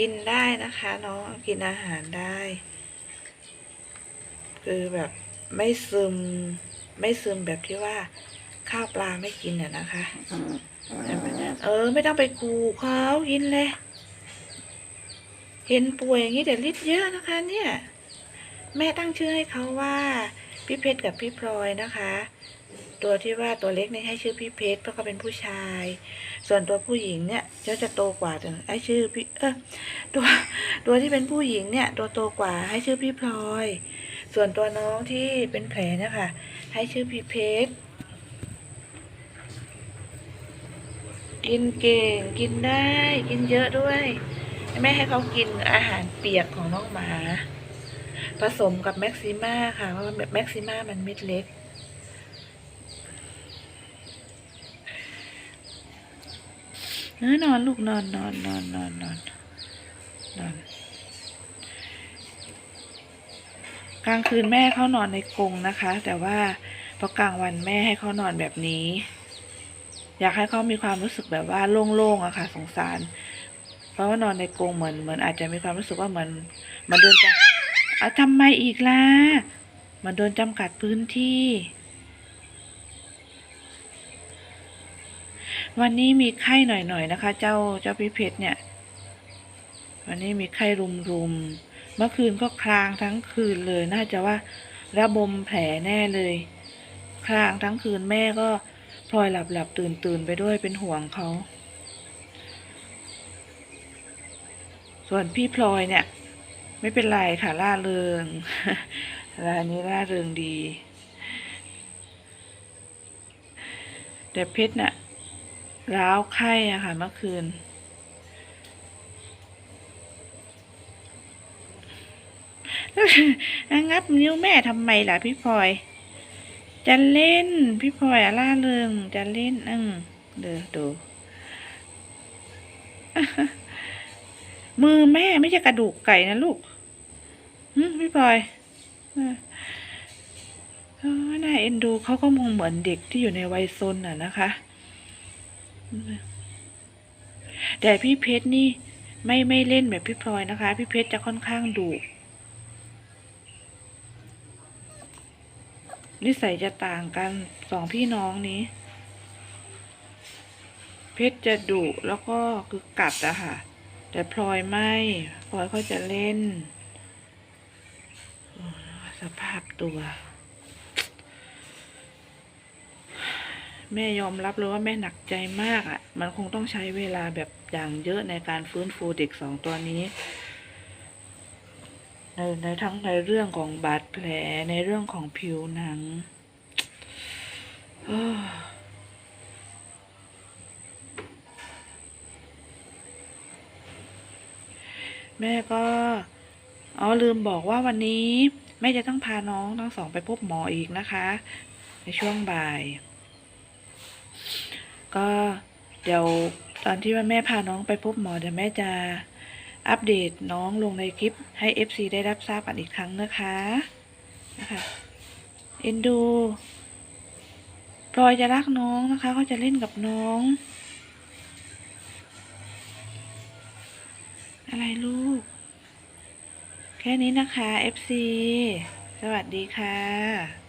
กินได้นะคะน้องกินอาหารได้ คือแบบไม่ซึมไม่ซึมแบบที่ว่าข้าวปลาไม่กินอะนะคะเออ ไม่ต้องไปกูเขากินเลยเห็นป่วยอย่างนี้เดี๋ยวลิดเยอะนะคะ เนี่ย แม่ตั้งชื่อให้เขาว่าพี่เพชรกับพี่พลอยนะคะ ตัวที่ว่าตัวเล็กนี่ให้ชื่อพี่เพชรเพราะเขาเป็นผู้ชาย ส่วนตัวผู้หญิงเนี่ยจะจะโตกว่าแต่ให้ชื่อพี่ เออตัวตัวที่เป็นผู้หญิงเนี่ย ตัวโตกว่าให้ชื่อพี่พลอย ส่วนตัวน้องที่เป็นแผลเนี่ยค่ะให้ชื่อพี่เพชรกินเก่งกินได้ กินเยอะด้วยแม่ให้เขากินอาหารเปียกของน้องหมา ผสมกับแม็กซิม่าค่ะเพราะว่าแม็กซิม่ามันเม็ดเล็ก นอนลูกนอนนอนนอนนอนนอน กลางคืนแม่เขานอนในกรงนะคะ แต่ว่าพอกลางวันแม่ให้เขานอนแบบนี้ อยากให้เขามีความรู้สึกแบบว่าโล่งๆอะค่ะ สงสาร เพราะว่านอนในกรงเหมือนเหมือนอาจจะมีความรู้สึกว่าเหมือนมันโดนจำอะทำไมอีกล่ะมันโดนจำกัดพื้นที่ วันนี้มีไข้หน่อยๆนะคะ เจ้าเจ้าพี่เพชรเนี่ย วันนี้มีไข้รุมๆ เมื่อคืนก็คลางทั้งคืนเลย น่าจะว่าระบมแผลแน่เลย คลางทั้งคืนแม่ก็พลอยหลับหลับตื่นตื่นไปด้วยเป็นห่วงเขา ส่วนพี่พลอยเนี่ย ไม่เป็นไรค่ะล่าเริงรายนี้ล่าเริงดีแต่เพชรน่ะร้าวไข้อะค่ะเมื่อคืน งับนิ้วแม่ทำไมล่ะพี่พลอย จะเล่นพี่พลอยอะล่าเริงจะเล่นอืมเดี๋ยวดู มือแม่ไม่ใช่กระดูกไก่นะลูกพี่พลอยอ่าเอ็นดูเขาก็มองเหมือนเด็กที่อยู่ในวัยซนอะนะคะ แต่พี่เพชรนี่ไม่ไม่เล่นแบบพี่พลอยนะคะ พี่เพชรจะค่อนข้างดุ นิสัยจะต่างกันสองพี่น้องนี้ เพชรจะดุแล้วก็คือกัดอะค่ะ แต่พลอยไม่พลอยเขาจะเล่น สภาพตัว แม่ยอมรับเลยว่าแม่หนักใจมากอะ่ะ มันคงต้องใช้เวลาแบบอย่างเยอะในการฟื้นฟูเด็กสองตัวนี้ ในในทั้งในเรื่องของบาดแผลในเรื่องของผิวหนังแม่ก็อ๋อลืมบอกว่าวันนี้แม่จะต้องพาน้องทั้งสองไปพบหมออีกนะคะ ในช่วงบ่าย ก็เดี๋ยวตอนที่ว่าแม่พาน้องไปพบหมอเดี๋ยวแม่จะ อัปเดตน้องลงในคลิปให้ FC ได้รับทราบกันอีกครั้งนะคะนะคะเอ็นดูพลอยจะรักน้องนะคะเขาจะเล่นกับน้อง อะไรลูก แค่นี้นะคะ FC สวัสดีค่ะ